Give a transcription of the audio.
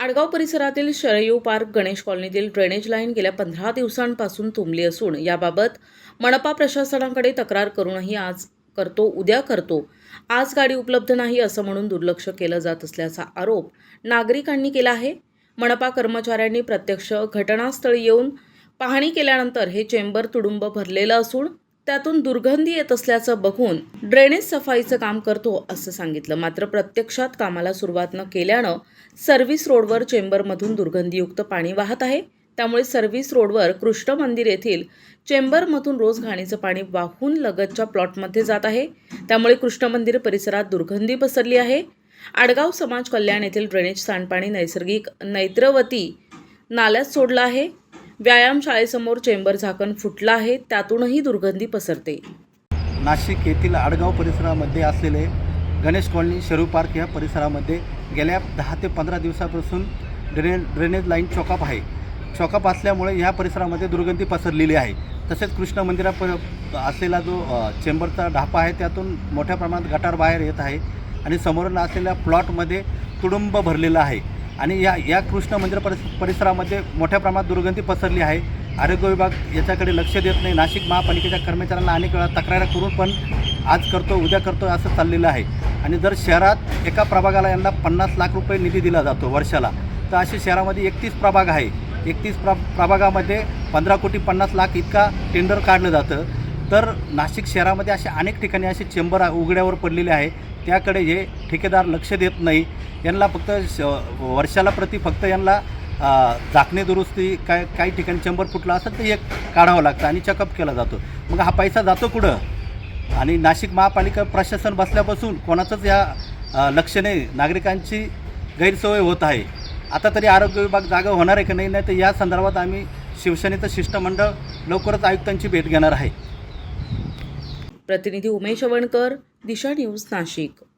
आडगाव परिसरातील शरयू पार्क गणेश कॉलनीतील drainage line गेल्या पंधरा दिवसांपासून तुंबली असून याबाबत मनपा प्रशासनाकडे तक्रार करूनही आज करतो उद्या करतो. आज गाडी उपलब्ध नाही असं म्हणून दुर्लक्ष केलं जात असल्याचा आरोप नागरिकांनी केला आहे. मनपा कर्मचाऱ्यांनी प्रत्यक्ष घटनास्थळी येऊन पाहणी केल्यानंतर हे चेंबर तुडुंब भरलेलं असून त्यातून दुर्गंधी येत असल्याचं बघून ड्रेनेज सफाईचं काम करतो असं सांगितलं. मात्र प्रत्यक्षात कामाला सुरुवात न केल्यानं सर्व्हिस रोडवर चेंबरमधून दुर्गंधीयुक्त पाणी वाहत आहे. त्यामुळे सर्व्हिस रोडवर कृष्ण मंदिर येथील चेंबरमधून रोज घाणीचं पाणी वाहून लगतच्या प्लॉटमध्ये जात आहे. त्यामुळे कृष्ण मंदिर परिसरात दुर्गंधी पसरली आहे. आडगाव समाज कल्याण येथील ड्रेनेज सांडपाणी नैसर्गिक नैत्रवती नाल्यात सोडलं आहे. व्यायामशाळेसमोर चेंबर झाकण फुटलं आहे त्यातूनही दुर्गंधी पसरते. नाशिक येथील आडगाव परिसरामध्ये असलेले गणेश कॉलनी शरू पार्क या परिसरामध्ये गेल्या दहा ते पंधरा दिवसापासून drainage drainage line choke up आहे. चॉकअप असल्यामुळे ह्या परिसरामध्ये दुर्गंधी पसरलेली आहे. तसेच कृष्ण मंदिरा प असलेला जो चेंबरचा ढापा आहे त्यातून मोठ्या प्रमाणात गटार बाहेर येत आहे आणि समोरून असलेल्या प्लॉटमध्ये तुडुंब भरलेला आहे. आणि या या कृष्ण मंदिर परिस परिसरामध्ये मोठ्या प्रमाणात दुर्गंधी पसरली आहे. आरोग्य विभाग याच्याकडे लक्ष देत नाही. नाशिक महापालिकेच्या कर्मचाऱ्यांना अनेक वेळा तक्रार करून पण आज करतो उद्या करतो असं चाललेलं आहे. आणि जर शहरात एका प्रभागाला यांना पन्नास लाख रुपये निधी दिला जातो वर्षाला तर असे शहरामध्ये एकतीस प्रभाग आहे. एकतीस प्र प्रभागामध्ये पंधरा कोटी पन्नास लाख इतका टेंडर काढलं जातं. तर नाशिक शहरामध्ये असे अनेक ठिकाणी असे चेंबर उघड्यावर पडलेले आहे. त्याकडे हे ठेकेदार लक्ष देत नाही. यांना फक्त श वर्षाला प्रति फक्त यांना झाकणे दुरुस्ती काय काही ठिकाणी चेंबर फुटला असेल तर एक काढावं लागतं आणि चेकअप केला जातो. मग हा पैसा जातो कुठं? आणि नाशिक महापालिका प्रशासन बसल्यापासून कोणाचंच या लक्ष नाही. नागरिकांची गैरसोय होत आहे. आता तरी आरोग्य विभाग जागा होणार आहे की नाही? नाही तर या संदर्भात आम्ही शिवसेनेचं शिष्टमंडळ लवकरच आयुक्तांची भेट घेणार आहे. प्रतिनिधी उमेश वणकर दिशा न्यूज नाशिक.